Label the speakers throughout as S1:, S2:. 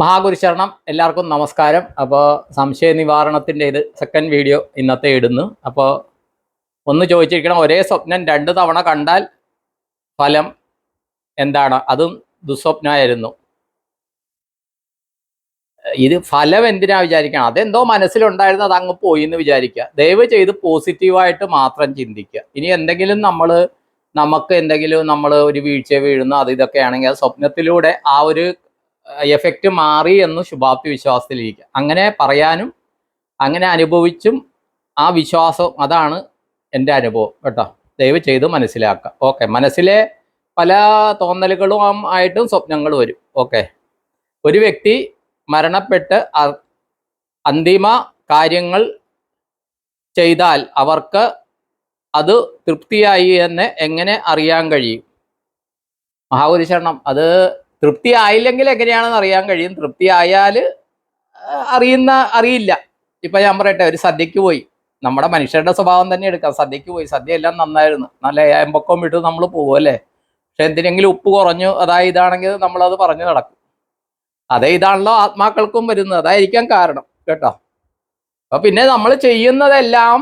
S1: മഹാഗുരുശരണം. എല്ലാവർക്കും നമസ്കാരം. അപ്പോൾ സംശയ നിവാരണത്തിന്റെ ഇത് സെക്കൻഡ് വീഡിയോ ഇന്നത്തെ ഇടുന്നു. അപ്പോൾ ഒന്ന് ചോദിച്ചിരിക്കണം ഒരേ സ്വപ്നം രണ്ട് തവണ കണ്ടാൽ ഫലം എന്താണ്? അതും ദുസ്വപ്നമായിരുന്നു. ഇത് ഫലം എന്തിനാ വിചാരിക്കണം? അതെന്തോ മനസ്സിലുണ്ടായിരുന്നത് അത് അങ്ങ് പോയി എന്ന് വിചാരിക്കുക. ദയവ് ചെയ്ത് പോസിറ്റീവായിട്ട് മാത്രം ചിന്തിക്കുക. ഇനി എന്തെങ്കിലും നമ്മൾ നമുക്ക് എന്തെങ്കിലും നമ്മൾ ഒരു വീഴ്ച വീഴുന്നു അത് ഇതൊക്കെയാണെങ്കിൽ സ്വപ്നത്തിലൂടെ ആ ഒരു എഫക്റ്റ് മാറി എന്ന് ശുഭാപ്തി വിശ്വാസത്തിലിരിക്കുക അങ്ങനെ പറയാനും അങ്ങനെ അനുഭവിച്ചും ആ വിശ്വാസം അതാണ് എന്റെ അനുഭവം കേട്ടോ. ദയവ് ചെയ്ത് മനസ്സിലാക്കുക ഓക്കെ. മനസ്സിലെ പല തോന്നലുകളും ആയിട്ടും സ്വപ്നങ്ങൾ വരും. ഓക്കെ. ഒരു വ്യക്തി മരണപ്പെട്ട് അന്തിമ കാര്യങ്ങൾ ചെയ്താൽ അവർക്ക് അത് തൃപ്തിയായി എന്ന് എങ്ങനെ അറിയാൻ കഴിയും? മഹാപുരുഷണം അത് തൃപ്തി ആയില്ലെങ്കിൽ എങ്ങനെയാണെന്ന് അറിയാൻ കഴിയും. തൃപ്തി ആയാൽ അറിയുന്ന അറിയില്ല. ഇപ്പൊ ഞാൻ പറയട്ടെ ഒരു സദ്യക്ക് പോയി. നമ്മുടെ മനുഷ്യരുടെ സ്വഭാവം തന്നെ എടുക്കാം. സദ്യക്ക് പോയി. സദ്യ എല്ലാം നന്നായിരുന്നു. നല്ല എമ്പക്കം വിട്ട് നമ്മൾ പോകും അല്ലേ? പക്ഷെ എന്തിനെങ്കിലും ഉപ്പ് കുറഞ്ഞു അതായത് ഇതാണെങ്കിൽ നമ്മളത് പറഞ്ഞു നടക്കും. അതേ ഇതാണല്ലോ ആത്മാക്കൾക്കും വരുന്നത്. അതായിരിക്കാം കാരണം കേട്ടോ? അപ്പൊ പിന്നെ നമ്മൾ ചെയ്യുന്നതെല്ലാം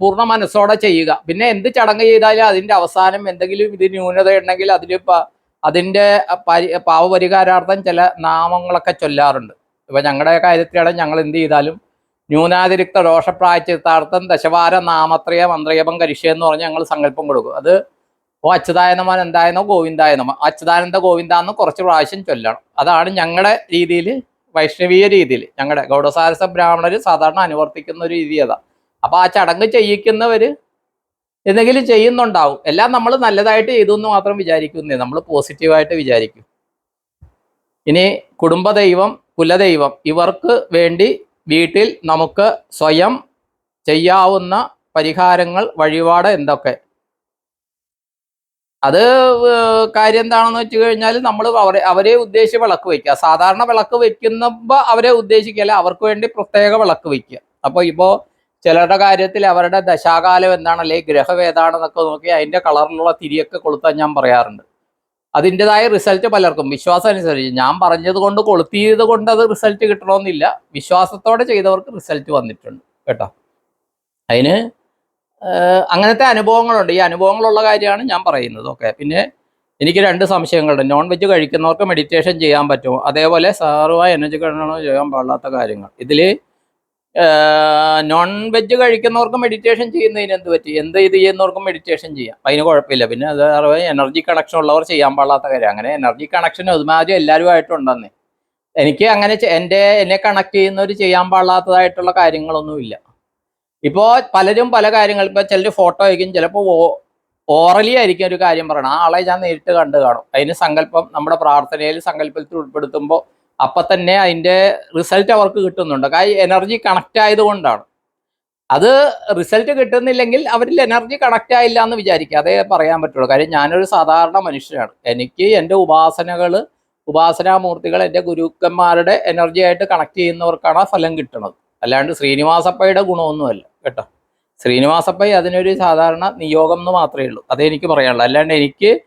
S1: പൂർണ മനസ്സോടെ ചെയ്യുക. പിന്നെ എന്ത് ചടങ്ങ് ചെയ്താലും അതിന്റെ അവസാനം എന്തെങ്കിലും ഇത് ന്യൂനത ഉണ്ടെങ്കിൽ അതിൽ അതിന്റെ പരി പാവപരിഹാരാർത്ഥം ചില നാമങ്ങളൊക്കെ ചൊല്ലാറുണ്ട്. ഇപ്പം ഞങ്ങളുടെ കാര്യത്തിലാണ് ഞങ്ങൾ എന്ത് ചെയ്താലും ന്യൂനാതിരിക്ത ദോഷപ്രായച്ചിത്താർത്ഥം ദശവാര നാമത്രയ മന്ത്രയപം കരിഷ്യ എന്ന് പറഞ്ഞ് ഞങ്ങൾ സങ്കല്പം കൊടുക്കും. അത് ഓ അച്യുതായനമൻ എന്തായനോ എന്തായെന്നോ ഗോവിന്ദായ നമ അച്യുതാനന്ദ ഗോവിന്ദ എന്ന് കുറച്ച് പ്രാവശ്യം ചൊല്ലണം. അതാണ് ഞങ്ങളുടെ രീതിയിൽ വൈഷ്ണവീയ രീതിയിൽ ഞങ്ങളുടെ ഗൗഡസാരസ ബ്രാഹ്മണർ സാധാരണ അനുവർത്തിക്കുന്ന ഒരു രീതി അതാണ് അപ്പോൾ ആ ചടങ്ങ് ചെയ്യിക്കുന്നവര് എന്തെങ്കിലും ചെയ്യുന്നുണ്ടാവും. എല്ലാം നമ്മൾ നല്ലതായിട്ട് ചെയ്തു എന്ന് മാത്രം വിചാരിക്കുന്നേ. നമ്മൾ പോസിറ്റീവായിട്ട് വിചാരിക്കും. ഇനി കുടുംബദൈവം കുലദൈവം ഇവർക്ക് വേണ്ടി വീട്ടിൽ നമുക്ക് സ്വയം ചെയ്യാവുന്ന പരിഹാരങ്ങൾ വഴിപാട് എന്തൊക്കെ? അത് കാര്യം എന്താണെന്ന് വെച്ച് കഴിഞ്ഞാൽ നമ്മൾ അവരെ അവരെ ഉദ്ദേശിച്ച് വിളക്ക് വയ്ക്കുക സാധാരണ വിളക്ക് വയ്ക്കുന്നപ്പോൾ അവരെ ഉദ്ദേശിക്കല്ല അവർക്ക് വേണ്ടി പ്രത്യേക വിളക്ക് വയ്ക്കുക അപ്പോൾ ഇപ്പോൾ ചിലരുടെ കാര്യത്തിൽ അവരുടെ ദശാകാലം എന്താണ് അല്ലെങ്കിൽ ഗ്രഹം ഏതാണെന്നൊക്കെ നോക്കി അതിന്റെ കളറിലുള്ള തിരിയൊക്കെ കൊളുത്താൻ ഞാൻ പറയാറുണ്ട്. അതിന്റെതായ റിസൾട്ട് പലർക്കും. വിശ്വാസം അനുസരിച്ച്. ഞാൻ പറഞ്ഞത് കൊണ്ട് കൊളുത്തിയത് കൊണ്ട് അത് റിസൾട്ട് കിട്ടണമെന്നില്ല. വിശ്വാസത്തോടെ ചെയ്തവർക്ക് റിസൾട്ട് വന്നിട്ടുണ്ട്. കേട്ടോ? അതിന് അങ്ങനത്തെ അനുഭവങ്ങളുണ്ട്. ഈ അനുഭവങ്ങളുള്ള കാര്യമാണ് ഞാൻ പറയുന്നത്. ഓക്കെ. പിന്നെ എനിക്ക് രണ്ട് സംശയങ്ങളുണ്ട്. നോൺ വെജ് കഴിക്കുന്നവർക്ക് മെഡിറ്റേഷൻ ചെയ്യാൻ പറ്റുമോ? അതേപോലെ സാറുമായി എനർജി കണ്ടോ ചെയ്യാൻ പാടില്ലാത്ത കാര്യങ്ങൾ. ഇതിൽ നോൺ വെജ് കഴിക്കുന്നവർക്ക് മെഡിറ്റേഷൻ ചെയ്യുന്നതിന് എന്ത് പറ്റി? എന്ത് ഇത് ചെയ്യുന്നവർക്കും മെഡിറ്റേഷൻ ചെയ്യാം. അതിന് കുഴപ്പമില്ല. പിന്നെ അത് എനർജി കണക്ഷൻ ഉള്ളവർ ചെയ്യാൻ പാടാത്ത കാര്യം. അങ്ങനെ എനർജി കണക്ഷൻ ഒരുമാതിരി എല്ലാവരും ആയിട്ടുണ്ടെന്ന് എനിക്ക് അങ്ങനെ എന്റെ എന്നെ കണക്ട് ചെയ്യുന്നവർ ചെയ്യാൻ പാടാത്തതായിട്ടുള്ള കാര്യങ്ങളൊന്നുമില്ല. ഇപ്പോൾ പലരും പല കാര്യങ്ങൾ ഇപ്പോൾ ചിലർ ഫോട്ടോ അയക്കും ചിലപ്പോൾ ഓറലി ആയിരിക്കും ഒരു കാര്യം പറയണം ആ ആളെ ഞാൻ നേരിട്ട് കണ്ടു കാണും. അതിന് സങ്കല്പം നമ്മുടെ പ്രാർത്ഥനയിൽ സങ്കല്പത്തിൽ ഉൾപ്പെടുത്തുമ്പോൾ അപ്പം തന്നെ അതിന്റെ റിസൾട്ട് അവർക്ക് കിട്ടുന്നുണ്ട്. കാര്യം എനർജി കണക്ട് ആയതുകൊണ്ടാണ്. അത് റിസൾട്ട് കിട്ടുന്നില്ലെങ്കിൽ അവരിൽ എനർജി കണക്ട് ആയില്ല എന്ന് വിചാരിക്കുക. അതേ പറയാൻ പറ്റുള്ളൂ. കാര്യം ഞാനൊരു സാധാരണ മനുഷ്യനാണ്. എനിക്ക് എന്റെ ഉപാസനകൾ ഉപാസനാമൂർത്തികൾ എന്റെ ഗുരുക്കന്മാരുടെ എനർജി ആയിട്ട് കണക്ട് ചെയ്യുന്നവർക്കാണ് ആ ഫലം കിട്ടുന്നത് അല്ലാണ്ട് ശ്രീനിവാസപ്പയുടെ ഗുണമൊന്നുമല്ല. കേട്ടോ? ശ്രീനിവാസപ്പൈ അതിനൊരു സാധാരണ നിയോഗം എന്ന് മാത്രമേ ഉള്ളൂ. അതേ എനിക്ക് പറയാനുള്ളൂ. അല്ലാണ്ട് എനിക്ക്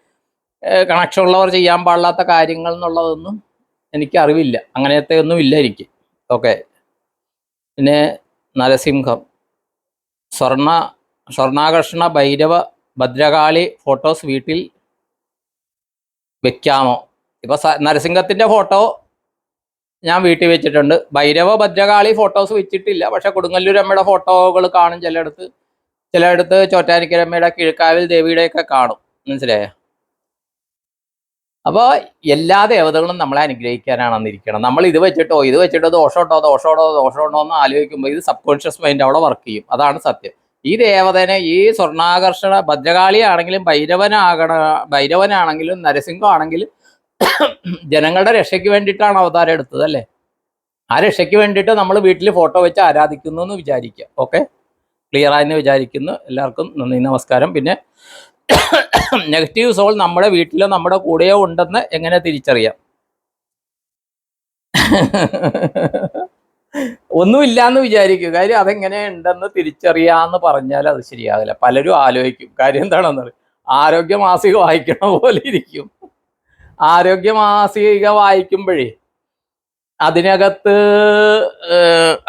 S1: കണക്ഷൻ ഉള്ളവർ ചെയ്യാൻ പാടില്ലാത്ത കാര്യങ്ങൾ എന്നുള്ളതൊന്നും എനിക്ക് അറിവില്ല അങ്ങനത്തെ ഒന്നും ഇല്ല എനിക്ക്. ഓക്കെ പിന്നെ നരസിംഹം. സ്വർണ സ്വർണാകർഷണ ഭൈരവ ഭദ്രകാളി ഫോട്ടോസ് വീട്ടിൽ വെക്കാമോ? ഇപ്പൊ സ- നരസിംഹത്തിന്റെ ഫോട്ടോ ഞാൻ വീട്ടിൽ വെച്ചിട്ടുണ്ട്. ഭൈരവ ഭദ്രകാളി ഫോട്ടോസ് വെച്ചിട്ടില്ല. പക്ഷെ കൊടുങ്ങല്ലൂരമ്മയുടെ ഫോട്ടോകൾ കാണും ചിലയിടത്ത്. ചിലയിടത്ത് ചോറ്റാനിക്കരമ്മയുടെ കിഴക്കാവിൽ ദേവിയുടെയൊക്കെ കാണും. മനസ്സിലായോ? അപ്പോൾ എല്ലാ ദേവതകളും നമ്മളെ അനുഗ്രഹിക്കാനാണെന്നിരിക്കണം. നമ്മൾ ഇത് വെച്ചിട്ടോ ഇത് വെച്ചിട്ടോ ദോഷമുണ്ടോ ദോഷമുണ്ടോ ദോഷമുണ്ടോ എന്ന് ആലോചിക്കുമ്പോൾ ഇത് സബ് കോൺഷ്യസ് മൈൻഡ് അവിടെ വർക്ക് ചെയ്യും. അതാണ് സത്യം. ഈ ദേവതനെ ഈ സ്വർണാകർഷണ ഭദ്രകാളി ആണെങ്കിലും ഭൈരവനാകണ ഭൈരവനാണെങ്കിലും നരസിംഹമാണെങ്കിലും ജനങ്ങളുടെ രക്ഷയ്ക്ക് വേണ്ടിയിട്ടാണ് അവതാരം എടുത്തത് അല്ലേ? ആ രക്ഷയ്ക്ക് വേണ്ടിയിട്ട് നമ്മൾ വീട്ടിൽ ഫോട്ടോ വെച്ച് ആരാധിക്കുന്നു എന്ന് വിചാരിക്കുക. ഓക്കെ? ക്ലിയർ ആയെന്ന് വിചാരിക്കുന്നു. എല്ലാവർക്കും നന്ദി നമസ്കാരം. പിന്നെ നെഗറ്റീവ് സോൾ നമ്മുടെ വീട്ടിലോ നമ്മുടെ കൂടെയോ ഉണ്ടെന്ന് എങ്ങനെ തിരിച്ചറിയാം? ഒന്നുമില്ല എന്ന് വിചാരിക്കും. കാര്യം അതെങ്ങനെ ഉണ്ടെന്ന് തിരിച്ചറിയാന്ന് പറഞ്ഞാൽ അത് ശരിയാകില്ല പലരും ആലോചിക്കും. കാര്യം എന്താണെന്ന് ആരോഗ്യ മാസിക വായിക്കണ പോലെ ഇരിക്കും. ആരോഗ്യ മാസിക വായിക്കുമ്പോഴേ അതിനകത്ത്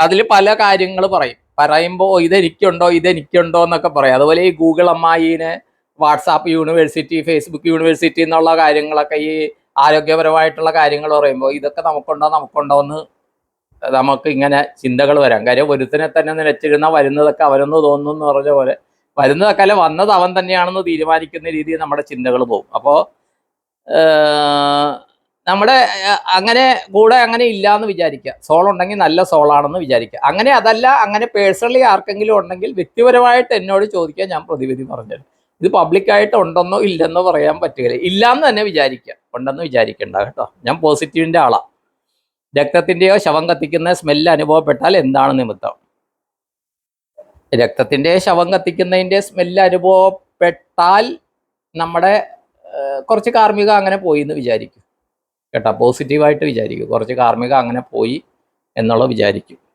S1: അതിൽ പല കാര്യങ്ങൾ പറയും. പറയുമ്പോൾ ഇതെനിക്കുണ്ടോ ഇതെനിക്കുണ്ടോ എന്നൊക്കെ പറയും. അതുപോലെ ഈ ഗൂഗിൾ അമ്മായിനെ വാട്സാപ്പ് യൂണിവേഴ്സിറ്റി ഫേസ്ബുക്ക് യൂണിവേഴ്സിറ്റി എന്നുള്ള കാര്യങ്ങളൊക്കെ ഈ ആരോഗ്യപരമായിട്ടുള്ള കാര്യങ്ങൾ പറയുമ്പോൾ ഇതൊക്കെ നമുക്കുണ്ടോ നമുക്കുണ്ടോ എന്ന് നമുക്ക് ഇങ്ങനെ ചിന്തകൾ വരാം. കാര്യം ഒരുത്തിനെ തന്നെ നിലച്ചിരുന്ന വരുന്നതൊക്കെ അവനൊന്ന് തോന്നുന്നു എന്ന് പറഞ്ഞ പോലെ വരുന്നതൊക്കെ അല്ല വന്നത് അവൻ തന്നെയാണെന്ന് തീരുമാനിക്കുന്ന രീതിയിൽ നമ്മുടെ ചിന്തകൾ പോകും. അപ്പോൾ നമ്മുടെ അങ്ങനെ കൂടെ അങ്ങനെ ഇല്ല എന്ന് വിചാരിക്കുക. സോൾ ഉണ്ടെങ്കിൽ നല്ല സോളാണെന്ന് വിചാരിക്കുക. അങ്ങനെ അതല്ല അങ്ങനെ പേഴ്സണലി ആർക്കെങ്കിലും ഉണ്ടെങ്കിൽ വ്യക്തിപരമായിട്ട് എന്നോട് ചോദിക്കാൻ ഞാൻ പ്രതിവിധി പറഞ്ഞത് ഇത് പബ്ലിക്കായിട്ട് ഉണ്ടെന്നോ ഇല്ലെന്നോ പറയാൻ പറ്റുകയില്ല. ഇല്ലാന്ന് തന്നെ വിചാരിക്കുക. ഉണ്ടെന്ന് വിചാരിക്കണ്ട കേട്ടോ. ഞാൻ പോസിറ്റീവിന്റെ ആളാണ് രക്തത്തിന്റെയോ ശവം കത്തിക്കുന്ന സ്മെല്ല് അനുഭവപ്പെട്ടാൽ എന്താണ് നിമിത്തം? രക്തത്തിന്റെ ശവം കത്തിക്കുന്നതിന്റെ സ്മെല്ല് അനുഭവപ്പെട്ടാൽ നമ്മുടെ കുറച്ച് കാർമ്മിക അങ്ങനെ പോയി എന്ന് വിചാരിക്കും. കേട്ടോ പോസിറ്റീവായിട്ട് വിചാരിക്കും. കുറച്ച് കാർമ്മിക അങ്ങനെ പോയി എന്നുള്ളത് വിചാരിക്കും.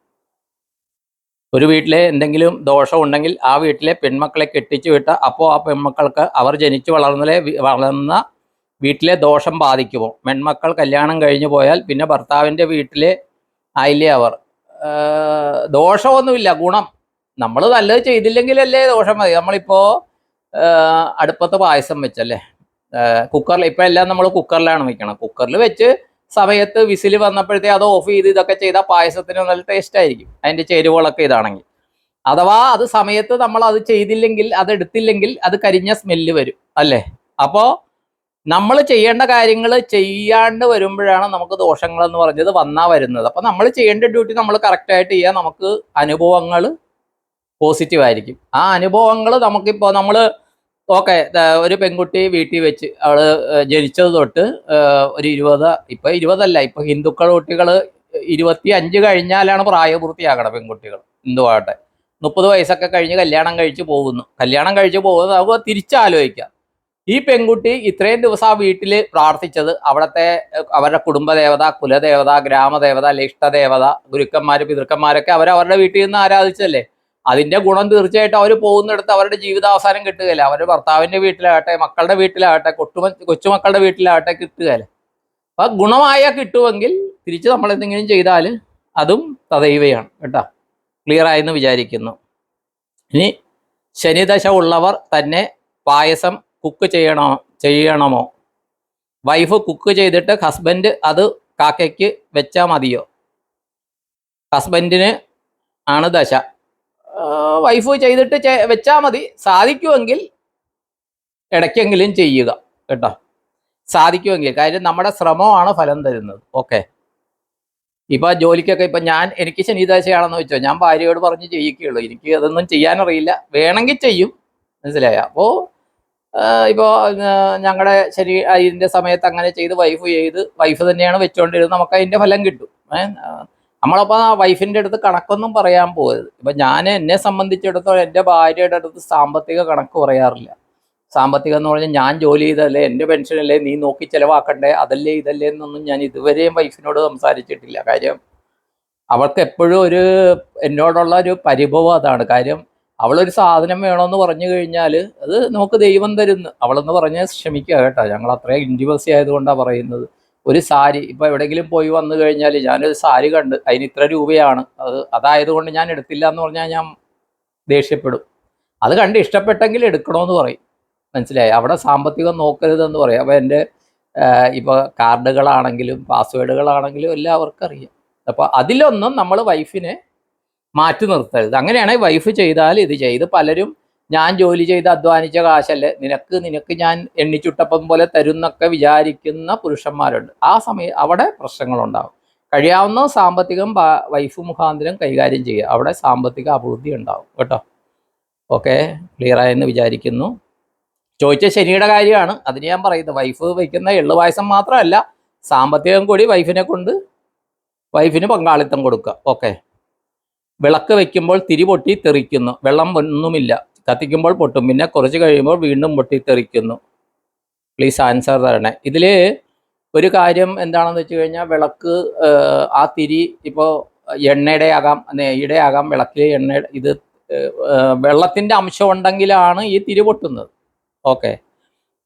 S1: ഒരു വീട്ടിലെ എന്തെങ്കിലും ദോഷം ഉണ്ടെങ്കിൽ ആ വീട്ടിലെ പെൺമക്കളെ കെട്ടിച്ചു വിട്ട് അപ്പോൾ ആ പെൺമക്കൾക്ക് അവർ ജനിച്ചു വളർന്നലെ വളർന്ന വീട്ടിലെ ദോഷം ബാധിക്കുമോ? പെൺമക്കൾ കല്യാണം കഴിഞ്ഞു പോയാൽ പിന്നെ ഭർത്താവിന്റെ വീട്ടിലെ ആയില്ലേ അവർ? ദോഷമൊന്നുമില്ല ഗുണം. നമ്മൾ നല്ലത് ചെയ്തില്ലെങ്കിലല്ലേ ദോഷം മതി. നമ്മളിപ്പോൾ അടുപ്പത്ത് പായസം വെച്ചല്ലേ? കുക്കറിൽ ഇപ്പം എല്ലാം നമ്മൾ കുക്കറിലാണ് വെക്കണം കുക്കറിൽ വെച്ച് സമയത്ത് വിസിൽ വന്നപ്പോഴത്തേ അത് ഓഫ് ചെയ്ത് ഇതൊക്കെ ചെയ്താൽ പായസത്തിന് നല്ല ടേസ്റ്റ് ആയിരിക്കും. അതിന്റെ ചേരുവകളൊക്കെ ഇതാണെങ്കിൽ. അഥവാ അത് സമയത്ത് നമ്മൾ അത് ചെയ്തില്ലെങ്കിൽ അത് എടുത്തില്ലെങ്കിൽ അത് കരിഞ്ഞ സ്മെല്ല് വരും. അല്ലേ? അപ്പോ നമ്മൾ ചെയ്യേണ്ട കാര്യങ്ങൾ ചെയ്യാണ്ട് വരുമ്പോഴാണ് നമുക്ക് ദോഷങ്ങൾ എന്ന് പറഞ്ഞത് വന്നാ വരുന്നത്. അപ്പം നമ്മൾ ചെയ്യേണ്ട ഡ്യൂട്ടി നമ്മൾ കറക്റ്റായിട്ട് ചെയ്യാൻ നമുക്ക് അനുഭവങ്ങൾ പോസിറ്റീവ് ആയിരിക്കും. ആ അനുഭവങ്ങൾ നമുക്കിപ്പോൾ നമ്മൾ ഓക്കെ ഒരു പെൺകുട്ടി വീട്ടിൽ വെച്ച് അവൾ ജനിച്ചത് തൊട്ട് ഒരു ഇരുപത് ഇപ്പൊ ഇരുപതല്ല ഇപ്പൊ ഹിന്ദുക്കൾ കുട്ടികൾ ഇരുപത്തി അഞ്ച് കഴിഞ്ഞാലാണ് പ്രായപൂർത്തിയാകണം പെൺകുട്ടികൾ. ഹിന്ദു ആകട്ടെ. മുപ്പത് വയസ്സൊക്കെ കഴിഞ്ഞ് കല്യാണം കഴിച്ച് പോകുന്നു. കല്യാണം കഴിച്ച് പോകുന്നത് നമുക്ക് തിരിച്ചാലോചിക്കാം. ഈ പെൺകുട്ടി ഇത്രയും ദിവസം ആ വീട്ടിൽ പ്രാർത്ഥിച്ചത് അവിടുത്തെ അവരുടെ കുടുംബദേവത കുലദേവത ഗ്രാമദേവത അല്ലെ ഇഷ്ടദേവത ഗുരുക്കന്മാർ പിതൃക്കന്മാരൊക്കെ അവരവരുടെ വീട്ടിൽ നിന്ന് ആരാധിച്ചല്ലേ അതിന്റെ ഗുണം തീർച്ചയായിട്ടും അവർ പോകുന്നിടത്ത് അവരുടെ ജീവിതാവസാനം കിട്ടുകയില്ല. അവരുടെ ഭർത്താവിന്റെ വീട്ടിലാകട്ടെ മക്കളുടെ വീട്ടിലാകട്ടെ കൊട്ടുമ കൊച്ചുമക്കളുടെ വീട്ടിലാകട്ടെ കിട്ടുകയില്ല. അപ്പൊ ഗുണമായ കിട്ടുമെങ്കിൽ തിരിച്ച് നമ്മൾ എന്തെങ്കിലും ചെയ്താൽ അതും തദൈവയാണ് കേട്ടോ? ക്ലിയർ ആയെന്ന് വിചാരിക്കുന്നു. ഇനി ശനിദശ ഉള്ളവർ തന്നെ പായസം കുക്ക് ചെയ്യണോ ചെയ്യണമോ? വൈഫ് കുക്ക് ചെയ്തിട്ട് ഹസ്ബൻഡ് അത് കാക്കയ്ക്ക് വെച്ചാൽ മതിയോ? ഹസ്ബൻഡിന് ആണ് ദശ. വൈഫ് ചെയ്തിട്ട് വെച്ചാൽ മതി. സാധിക്കുമെങ്കിൽ ഇടയ്ക്കെങ്കിലും ചെയ്യുക കേട്ടോ. സാധിക്കുമെങ്കിൽ. കാര്യം നമ്മുടെ ശ്രമമാണ് ഫലം തരുന്നത്. ഓക്കെ. ഇപ്പൊ ജോലിക്കൊക്കെ ഇപ്പൊ ഞാൻ എനിക്ക് ശനിദാശയാണെന്ന് വെച്ചോ ഞാൻ ഭാര്യയോട് പറഞ്ഞ് ചെയ്യിക്കുകയുള്ളൂ. എനിക്ക് അതൊന്നും ചെയ്യാനറിയില്ല. വേണമെങ്കിൽ ചെയ്യും. മനസ്സിലായ? അപ്പോ ഇപ്പോൾ ഞങ്ങളുടെ ശരി ഇതിന്റെ സമയത്ത് അങ്ങനെ ചെയ്ത് വൈഫ് ചെയ്ത് വൈഫ് തന്നെയാണ് വെച്ചുകൊണ്ടിരുന്നത് നമുക്ക് അതിന്റെ ഫലം കിട്ടും. നമ്മളപ്പോൾ ആ വൈഫിന്റെ അടുത്ത് കണക്കൊന്നും പറയാൻ പോകരുത് ഇപ്പം ഞാൻ എന്നെ സംബന്ധിച്ചിടത്തോളം എന്റെ ഭാര്യയുടെ അടുത്ത് സാമ്പത്തിക കണക്ക് പറയാറില്ല. സാമ്പത്തികം എന്ന് പറഞ്ഞാൽ ഞാൻ ജോലി ചെയ്തല്ലേ എന്റെ പെൻഷനല്ലേ നീ നോക്കി ചിലവാക്കണ്ടേ അതല്ലേ ഇതല്ലേ എന്നൊന്നും ഞാൻ ഇതുവരെയും വൈഫിനോട് സംസാരിച്ചിട്ടില്ല. കാര്യം അവൾക്ക് എപ്പോഴും ഒരു എന്നോടുള്ള ഒരു പരിഭവം അതാണ്. കാര്യം അവളൊരു സാധനം വേണമെന്ന് പറഞ്ഞു കഴിഞ്ഞാൽ അത് നമുക്ക് ദൈവം തരുന്നു. അവളെന്ന് പറഞ്ഞാൽ ക്ഷമിക്കുക കേട്ടോ. ഞങ്ങൾ അത്രയും ഇന്റിമസി ആയതുകൊണ്ടാണ് പറയുന്നത്. ഒരു സാരി ഇപ്പൊ എവിടെങ്കിലും പോയി വന്നു കഴിഞ്ഞാൽ ഞാനൊരു സാരി കണ്ട് അതിന് ഇത്ര രൂപയാണ്. അത് അതായതുകൊണ്ട് ഞാൻ എടുത്തില്ല എന്ന് പറഞ്ഞാൽ ഞാൻ ദേഷ്യപ്പെടും. അത് കണ്ട് ഇഷ്ടപ്പെട്ടെങ്കിൽ എടുക്കണമെന്ന് പറയും. മനസ്സിലായി? അവിടെ സാമ്പത്തികം നോക്കരുതെന്ന് പറയും. അപ്പോൾ എന്റെ ഇപ്പോൾ കാർഡുകളാണെങ്കിലും പാസ്വേഡുകളാണെങ്കിലും എല്ലാം അവർക്ക് അറിയാം അപ്പോൾ അതിലൊന്നും നമ്മൾ വൈഫിനെ മാറ്റി നിർത്തരുത്. അങ്ങനെയാണെങ്കിൽ വൈഫ് ചെയ്താൽ ഇത് ചെയ്ത് പലരും ഞാൻ ജോലി ചെയ്ത് അധ്വാനിച്ച കാശല്ലേ? നിനക്ക് നിനക്ക് ഞാൻ എണ്ണിച്ചുട്ടപ്പം പോലെ തരുന്നൊക്കെ വിചാരിക്കുന്ന പുരുഷന്മാരുണ്ട്. ആ സമയം അവിടെ പ്രശ്നങ്ങളുണ്ടാവും. കഴിയാവുന്ന സാമ്പത്തികം വൈഫ് മുഖാന്തരം കൈകാര്യം ചെയ്യുക. അവിടെ സാമ്പത്തിക അഭിവൃദ്ധി ഉണ്ടാവും. കേട്ടോ? ഓക്കെ? ക്ലിയർ ആയെന്ന് വിചാരിക്കുന്നു. ചോദിച്ച ശനിയുടെ കാര്യമാണ്. അതിന് ഞാൻ പറയുന്നത്. വൈഫ് വയ്ക്കുന്ന എള്ളു പായസം മാത്രമല്ല സാമ്പത്തികം കൂടി വൈഫിനെ കൊണ്ട് വൈഫിന് പങ്കാളിത്തം കൊടുക്കുക. ഓക്കെ? വിളക്ക് വയ്ക്കുമ്പോൾ തിരി പൊട്ടി തെറിക്കുന്നു. വെള്ളം ഒന്നുമില്ല. കത്തിക്കുമ്പോൾ പൊട്ടും. പിന്നെ കുറച്ച് കഴിയുമ്പോൾ വീണ്ടും പൊട്ടിത്തെറിക്കുന്നു. പ്ലീസ് ആൻസർ തരണേ. ഇതിൽ ഒരു കാര്യം എന്താണെന്ന് വെച്ച് കഴിഞ്ഞാൽ വിളക്ക് ആ തിരി ഇപ്പോൾ എണ്ണയുടെ ആകാം നെയ്യുടെ ആകാം വിളക്കിലെ എണ്ണ ഇത് വെള്ളത്തിന്റെ അംശം ഉണ്ടെങ്കിലാണ് ഈ തിരി പൊട്ടുന്നത്. ഓക്കെ.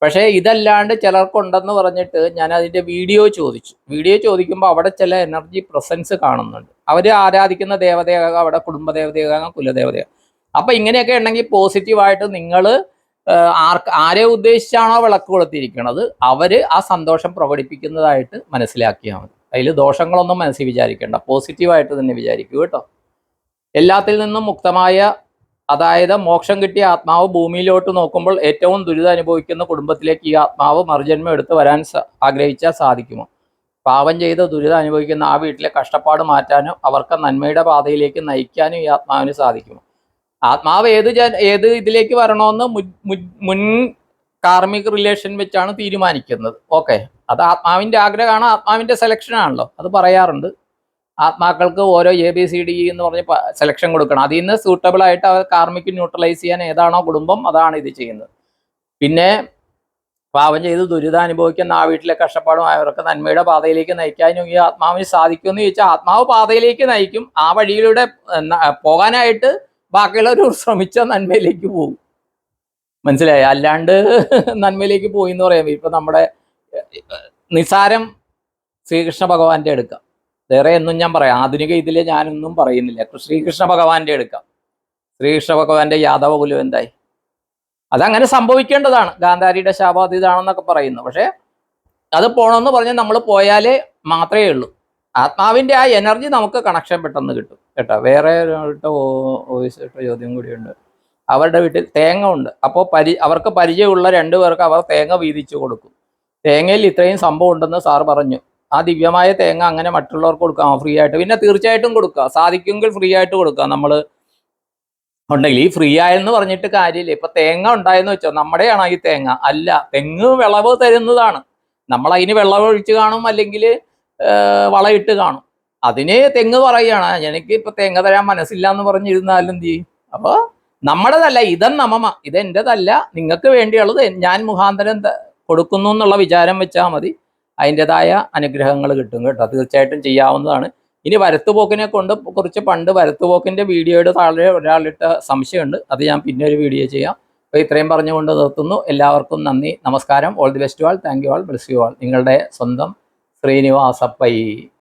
S1: പക്ഷേ ഇതല്ലാണ്ട് ചിലർക്കുണ്ടെന്ന് പറഞ്ഞിട്ട് ഞാൻ അതിന്റെ വീഡിയോ ചോദിച്ചു. വീഡിയോ ചോദിക്കുമ്പോൾ അവിടെ ചില എനർജി പ്രസൻസ് കാണുന്നുണ്ട്. അവർ ആരാധിക്കുന്ന ദേവതയാകാം അവിടെ കുടുംബദേവതയാകാം കുലദേവതയാകാം. അപ്പൊ ഇങ്ങനെയൊക്കെ ഉണ്ടെങ്കിൽ പോസിറ്റീവായിട്ട് നിങ്ങൾ ആർക്ക് ആരെ ഉദ്ദേശിച്ചാണോ വിളക്ക് കൊളുത്തിയിരിക്കുന്നത് അവർ ആ സന്തോഷം പ്രകടിപ്പിക്കുന്നതായിട്ട് മനസ്സിലാക്കിയാൽ മതി. അതിൽ ദോഷങ്ങളൊന്നും മനസ്സിൽ വിചാരിക്കേണ്ട. പോസിറ്റീവായിട്ട് തന്നെ വിചാരിക്കൂ കേട്ടോ. എല്ലാത്തിൽ നിന്നും മുക്തമായ അതായത് മോക്ഷം കിട്ടിയ ആത്മാവ് ഭൂമിയിലോട്ട് നോക്കുമ്പോൾ ഏറ്റവും ദുരിതം അനുഭവിക്കുന്ന കുടുംബത്തിലേക്ക് ഈ ആത്മാവ് മറുജന്മം എടുത്ത് വരാൻ ആഗ്രഹിച്ചാൽ സാധിക്കുമോ? പാപം ചെയ്ത് ദുരിതം അനുഭവിക്കുന്ന ആ വീട്ടിലെ കഷ്ടപ്പാട് മാറ്റാനും അവർക്ക് നന്മയുടെ പാതയിലേക്ക് നയിക്കാനും ഈ ആത്മാവിന് സാധിക്കുമോ? ആത്മാവ് ഏത് ഏത് ഇതിലേക്ക് വരണമെന്ന് മുൻ കാർമിക് റിലേഷൻ വെച്ചാണ് തീരുമാനിക്കുന്നത്. ഓക്കെ അത് ആത്മാവിന്റെ ആഗ്രഹമാണ് ആത്മാവിന്റെ സെലക്ഷൻ ആണല്ലോ. അത് പറയാറുണ്ട്. ആത്മാക്കൾക്ക് ഓരോ എ ബി സി ഡി എന്ന് പറഞ്ഞ് സെലക്ഷൻ കൊടുക്കണം. അതിൽ നിന്ന് സൂട്ടബിൾ ആയിട്ട് അവർ കാർമിക്ക് ന്യൂട്രലൈസ് ചെയ്യാൻ ഏതാണോ കുടുംബം അതാണ് ഇത് ചെയ്യുന്നത്. പിന്നെ പാവം ചെയ്ത് ദുരിതം അനുഭവിക്കുന്ന ആ വീട്ടിലെ കഷ്ടപ്പാടും അവർക്ക് നന്മയുടെ പാതയിലേക്ക് നയിക്കാനും ഈ ആത്മാവിന് സാധിക്കുമെന്ന് ചോദിച്ചാൽ ആത്മാവ് പാതയിലേക്ക് നയിക്കും. ആ വഴിയിലൂടെ പോകാനായിട്ട് ബാക്കിയുള്ളവർ ശ്രമിച്ച നന്മയിലേക്ക് പോകും. മനസ്സിലായി? അല്ലാണ്ട് നന്മയിലേക്ക് പോയി എന്ന് പറയാം ഇപ്പൊ നമ്മുടെ നിസാരം ശ്രീകൃഷ്ണ ഭഗവാന്റെ എടുക്കാം. വേറെ എന്നും ഞാൻ പറയാം. ആധുനിക ഇതിൽ ഞാനൊന്നും പറയുന്നില്ല. ശ്രീകൃഷ്ണ ഭഗവാന്റെ എടുക്കാം. ശ്രീകൃഷ്ണ ഭഗവാന്റെ യാദവ കുലം എന്തായി? അതങ്ങനെ സംഭവിക്കേണ്ടതാണ്. ഗാന്ധാരിയുടെ ശാപാതീതാണെന്നൊക്കെ പറയുന്നു. പക്ഷേ അത് പോണമെന്ന് പറഞ്ഞ് നമ്മൾ പോയാലേ മാത്രമേ ഉള്ളൂ. ആത്മാവിന്റെ ആ എനർജി നമുക്ക് കണക്ഷൻ പെട്ടെന്ന് കിട്ടും കേട്ടോ. വേറെ ഒരിട്ട വോയിസ് ഇട്ട ചോദ്യം കൂടിയുണ്ട്. അവരുടെ വീട്ടിൽ തേങ്ങ ഉണ്ട്. അപ്പോൾ പരി അവർക്ക് പരിചയമുള്ള രണ്ടു പേർക്ക് അവർ തേങ്ങ വീതിച്ചു കൊടുക്കും. തേങ്ങയിൽ ഇത്രയും സംഭവം ഉണ്ടെന്ന് സാർ പറഞ്ഞു. ആ ദിവ്യമായ തേങ്ങ അങ്ങനെ മറ്റുള്ളവർക്ക് കൊടുക്കാം. ഫ്രീ ആയിട്ട്. പിന്നെ തീർച്ചയായിട്ടും കൊടുക്കുക. സാധിക്കുമെങ്കിൽ ഫ്രീ ആയിട്ട് കൊടുക്കുക. നമ്മൾ ഉണ്ടെങ്കിൽ ഈ ഫ്രീ ആയെന്ന് പറഞ്ഞിട്ട് കാര്യമില്ല. ഇപ്പൊ തേങ്ങ ഉണ്ടായെന്ന് വെച്ചോ. നമ്മുടെയാണോ ഈ തേങ്ങ. അല്ല തെങ്ങ് വിളവ് തരുന്നതാണ്. നമ്മൾ അതിന് വെള്ളം കാണും. അല്ലെങ്കിൽ വളയിട്ട് കാണും. അതിന് തെങ്ങ് പറയുകയാണ് എനിക്ക് ഇപ്പൊ തെങ്ങ് തരാൻ മനസ്സില്ല എന്ന് പറഞ്ഞിരുന്നാലും എന്ത് ചെയ്യും? അപ്പൊ നമ്മുടേതല്ല നമമ. ഇതെന്റെതല്ല നിങ്ങൾക്ക് വേണ്ടിയുള്ളത് ഞാൻ മുഖാന്തരം കൊടുക്കുന്നു എന്നുള്ള വിചാരം വെച്ചാൽ മതി. അതിന്റെതായ അനുഗ്രഹങ്ങൾ കിട്ടും കേട്ടോ. തീർച്ചയായിട്ടും ചെയ്യാവുന്നതാണ്. ഇനി വരത്തുപോക്കിനെ കൊണ്ട് കുറച്ച് പണ്ട് വരത്തുപോക്കിന്റെ വീഡിയോയുടെ താഴെ ഒരാളിട്ട സംശയമുണ്ട്. അത് ഞാൻ പിന്നെ ഒരു വീഡിയോ ചെയ്യാം. അപ്പോൾ ഇത്രയും പറഞ്ഞുകൊണ്ട് നിർത്തുന്നു. എല്ലാവർക്കും നന്ദി. നമസ്കാരം. All the best all thank you all bless you all നിങ്ങളുടെ സ്വന്തം ശ്രീനിവാസപ്പൈ